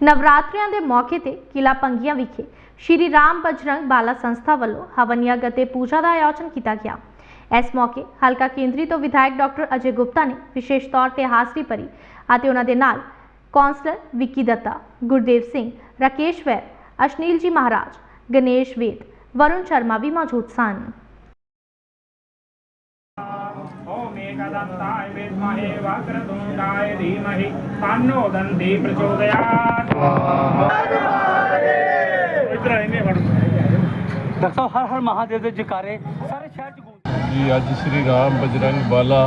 ਨਵਰਾਤਰਿਆਂ ਦੇ ਮੌਕੇ ਤੇ ਕਿਲਾ ਪੰਗੀਆਂ ਵਿਖੇ ਸ਼੍ਰੀ ਰਾਮ ਬਜਰੰਗ ਬਾਲਾ ਸੰਸਥਾ ਵੱਲੋਂ ਹਵਨੀਆ ਅਤੇ ਪੂਜਾ ਦਾ ਆਯੋਜਨ ਕੀਤਾ ਗਿਆ। ਇਸ ਮੌਕੇ ਹਲਕਾ ਕੇਂਦਰੀ ਤੋਂ ਵਿਧਾਇਕ ਡਾਕਟਰ ਅਜੇ ਗੁਪਤਾ ਨੇ ਵਿਸ਼ੇਸ਼ ਤੌਰ ਤੇ ਹਾਜ਼ਰੀ ਭਰੀ ਅਤੇ ਉਹਨਾਂ ਦੇ ਨਾਲ ਕੌਂਸਲਰ ਵਿੱਕੀ ਦੱਤਾ, ਗੁਰਦੇਵ ਸਿੰਘ, ਰਾਕੇਸ਼ ਵੈਰ ਅਸ਼ਨੀਲ ਜੀ ਮਹਾਰਾਜ, ਗਣੇਸ਼ ਵੇਦ, ਵਰੁਣ ਸ਼ਰਮਾ ਵੀ ਮੌਜੂਦ ਸਨ। ॐ एकदन्ताय विद्महे वक्रतुण्डाय धीमहि तन्नो दन्ती प्रचोदयात् इधर आएंगे फड़ ਡਾਕਟਰ ਸਾਹਿਬ ਹਰ ਹਰ ਮਹਾਦੇਵ ਦੇ ਜਕਾਰੇ ਸਾਰੇ ਸ਼ਹਿਰ ਚ ਗੂੰਜ ਜੀ ਅੱਜ ਸ੍ਰੀ ਰਾਮ ਬਜਰੰਗ ਬਾਲਾ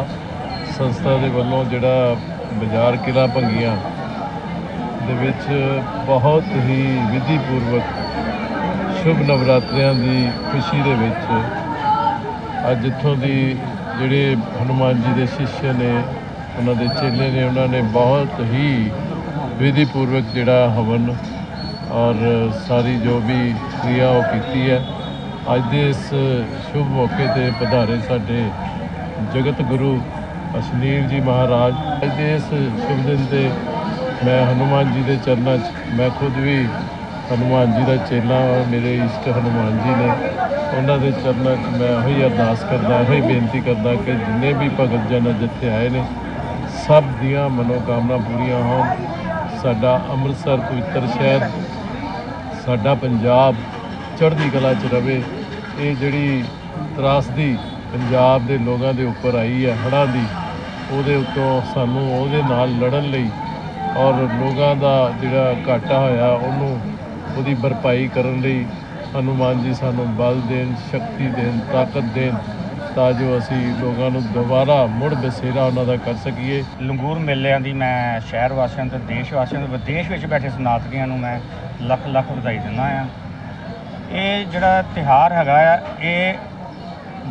ਸੰਸਥਾ ਦੇ ਵੱਲੋਂ ਜਿਹੜਾ ਬਾਜ਼ਾਰ ਕਿਲਾ ਭੰਗੀਆਂ ਦੇ ਵਿੱਚ ਬਹੁਤ ਹੀ ਵਿਧੀ ਪੂਰਵਕ ਸ਼ੁਭ ਨਵਰਾਤਰਿਆਂ ਦੀ ਖੁਸ਼ੀ ਦੇ ਵਿੱਚ ਅੱਜ ਇੱਥੋਂ ਦੀ ਜਿਹੜੇ ਹਨੂਮਾਨ ਜੀ ਦੇ ਸ਼ਿష్ਯ ਨੇ, ਉਹਨਾਂ ਦੇ ਚੇਲੇ ਨੇ, ਉਹਨਾਂ ਨੇ ਬਹੁਤ ਹੀ ਵਿਧੀ ਪੂਰਵਕ ਜਿਹੜਾ ਹਵਨ ਔਰ ਸਾਰੀ ਜੋ ਵੀ ਕਿਰਿਆ ਉਹ ਕੀਤੀ ਹੈ। ਅੱਜ ਦੇ ਇਸ ਸ਼ੁਭ ਮੌਕੇ ਤੇ ਪਧਾਰੇ ਸਾਡੇ ਜਗਤ ਗੁਰੂ ਅਸ਼ਨੀਲ ਜੀ ਮਹਾਰਾਜ। ਅੱਜ ਦੇ ਇਸ ਸ਼ੁਭ ਦਿਨ ਤੇ ਮੈਂ ਹਨੂਮਾਨ ਜੀ ਦੇ ਚਰਨਾਂ 'ਚ, ਮੈਂ ਖੁਦ ਵੀ ਹਨੂਮਾਨ ਜੀ ਦਾ ਚੇਲਾ, ਮੇਰੇ ਇਸ਼ਟ ਹਨੂਮਾਨ ਜੀ ਨੇ। ਉਹਨਾਂ ਦੇ ਚਰਨਾਂ 'ਚ ਮੈਂ ਉਹੀ ਅਰਦਾਸ ਕਰਦਾ ਉਹੀ ਬੇਨਤੀ ਕਰਦਾ ਕਿ ਜਿੰਨੇ ਵੀ ਭਗਤ ਜਨ ਜਿੱਥੇ ਆਏ ਨੇ, ਸਭ ਦੀਆਂ ਮਨੋਕਾਮਨਾ ਪੂਰੀਆਂ ਹੋਣ। ਸਾਡਾ ਅੰਮ੍ਰਿਤਸਰ ਪਵਿੱਤਰ ਸ਼ਹਿਰ, ਸਾਡਾ ਪੰਜਾਬ ਚੜ੍ਹਦੀ ਕਲਾ 'ਚ ਰਵੇ। ਇਹ ਜਿਹੜੀ ਤਰਾਸਦੀ ਪੰਜਾਬ ਦੇ ਲੋਕਾਂ ਦੇ ਉੱਪਰ ਆਈ ਹੈ, ਹੜ੍ਹਾਂ ਦੀ, ਉਹਦੇ ਉੱਤੋਂ ਸਾਨੂੰ ਉਹਦੇ ਨਾਲ ਲੜਨ ਲਈ ਔਰ ਲੋਕਾਂ ਦਾ ਜਿਹੜਾ ਘਾਟਾ ਹੋਇਆ, ਉਹਨੂੰ ਉਹਦੀ ਭਰਪਾਈ ਕਰਨ ਲਈ ਹਨੂਮਾਨ ਜੀ ਸਾਨੂੰ ਬਲ ਦੇਣ, ਸ਼ਕਤੀ ਦੇਣ, ਤਾਕਤ ਦੇਣ ਤਾਂ ਜੋ ਅਸੀਂ ਲੋਕਾਂ ਨੂੰ ਦੁਬਾਰਾ ਮੁੜ ਬਸੇਰਾ ਉਹਨਾਂ ਦਾ ਕਰ ਸਕੀਏ। ਲੰਗੂਰ ਮੇਲਿਆਂ ਦੀ ਮੈਂ ਸ਼ਹਿਰ ਵਾਸੀਆਂ ਤੇ ਦੇਸ਼ ਵਾਸੀਆਂ ਤੇ ਵਿਦੇਸ਼ ਵਿੱਚ ਬੈਠੇ ਸਨਾਤਨੀਆਂ ਨੂੰ ਮੈਂ ਲੱਖ ਲੱਖ ਵਧਾਈ ਦਿੰਦਾ ਆ ਇਹ ਜਿਹੜਾ ਤਿਹਾਰ ਹੈਗਾ ਆ, ਇਹ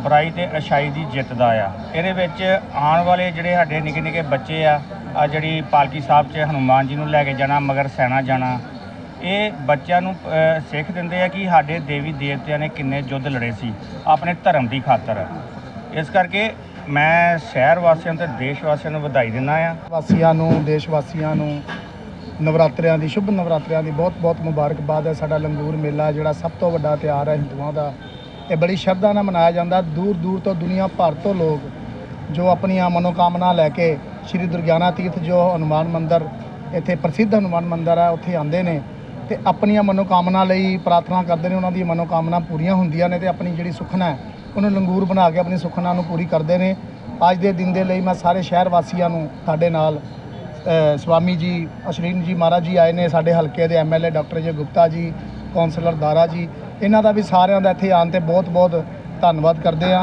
ਬੁਰਾਈ ਤੇ ਅਛਾਈ ਦੀ ਜਿੱਤ ਦਾ ਆ। ਇਹਦੇ ਵਿੱਚ ਆਉਣ ਵਾਲੇ ਜਿਹੜੇ ਸਾਡੇ ਨਿੱਕੇ ਨਿੱਕੇ ਬੱਚੇ ਆ ਆ ਜਿਹੜੀ ਪਾਲਕੀ ਸਾਹਿਬ 'ਚ ਹਨੂਮਾਨ ਜੀ ਨੂੰ ਲੈ ਕੇ ਜਾਣਾ, ਮਗਰ ਸੈਨਾ ਜਾਣਾ ਇਹ ਬੱਚਿਆਂ ਨੂੰ ਅ, ਸਿੱਖ ਦਿੰਦੇ ਆ ਕਿ ਸਾਡੇ ਦੇਵੀ ਦੇਵਤਿਆਂ ਨੇ ਕਿੰਨੇ ਯੁੱਧ ਲੜੇ ਸੀ ਆਪਣੇ ਧਰਮ ਦੀ ਖਾਤਰ। ਇਸ ਕਰਕੇ ਮੈਂ ਸ਼ਹਿਰ ਵਾਸੀਆਂ ਤੇ ਦੇਸ਼ ਵਾਸੀਆਂ ਨੂੰ ਵਧਾਈ ਦਿੰਦਾ ਆ। ਵਾਸੀਆਂ ਨੂੰ ਦੇਸ਼ ਵਾਸੀਆਂ ਨੂੰ ਨਵਰਾਤਰਿਆਂ ਦੀ ਸ਼ੁਭ ਨਵਰਾਤਰਿਆਂ ਦੀ ਬਹੁਤ ਬਹੁਤ ਮੁਬਾਰਕਬਾਦ ਹੈ ਸਾਡਾ ਲੰਗੂਰ ਮੇਲਾ ਜਿਹੜਾ ਸਭ ਤੋਂ ਵੱਡਾ ਤਿਉਹਾਰ ਹੈ ਹਿੰਦੂਆਂ ਦਾ। ਇਹ ਬੜੀ ਸ਼ਰਧਾ ਨਾਲ ਮਨਾਇਆ ਜਾਂਦਾ। ਦੂਰ ਦੂਰ ਤੋਂ ਦੁਨੀਆ ਭਰ ਤੋਂ ਲੋਕ ਜੋ ਆਪਣੀਆਂ ਮਨੋਕਾਮਨਾ ਲੈ ਕੇ ਸ਼੍ਰੀ ਦੁਰਗਿਆਨਾ ਤੀਰਥ ਜੋ ਹਨੂਮਾਨ ਮੰਦਿਰ ਇੱਥੇ ਪ੍ਰਸਿੱਧ ਹਨੂਮਾਨ ਮੰਦਿਰ ਹੈ ਉੱਥੇ ਆਉਂਦੇ ਨੇ। ਤੇ ਆਪਣੀਆਂ ਮਨੋਕਾਮਨਾ ਲਈ ਪ੍ਰਾਰਥਨਾ ਕਰਦੇ ਨੇ, ਉਹਨਾਂ ਦੀ ਮਨੋਕਾਮਨਾ ਪੂਰੀਆਂ ਹੁੰਦੀਆਂ ਨੇ ਤੇ ਆਪਣੀ ਜਿਹੜੀ ਸੁਖਨਾ ਹੈ, ਉਹਨੂੰ ਲੰਗੂਰ ਬਣਾ ਕੇ ਆਪਣੀ ਸੁਖਨਾ ਨੂੰ ਪੂਰੀ ਕਰਦੇ ਨੇ। ਅੱਜ ਦੇ ਦਿਨ ਦੇ ਲਈ ਮੈਂ ਸਾਰੇ ਸ਼ਹਿਰ ਵਾਸੀਆਂ ਨੂੰ ਸਾਡੇ ਨਾਲ ਸਵਾਮੀ ਜੀ ਅਸ਼ਰੀਨ ਜੀ ਮਹਾਰਾਜ ਜੀ ਆਏ ਨੇ, ਸਾਡੇ ਹਲਕੇ ਦੇ ਐਮਐਲਏ ਡਾਕਟਰ ਜੇ ਗੁਪਤਾ ਜੀ, ਕੌਂਸਲਰ ਦਾਰਾ ਜੀ, ਇਹਨਾਂ ਦਾ ਵੀ ਸਾਰਿਆਂ ਦਾ ਇੱਥੇ ਆਉਣ ਤੇ ਬਹੁਤ ਬਹੁਤ ਧੰਨਵਾਦ ਕਰਦੇ ਹਾਂ।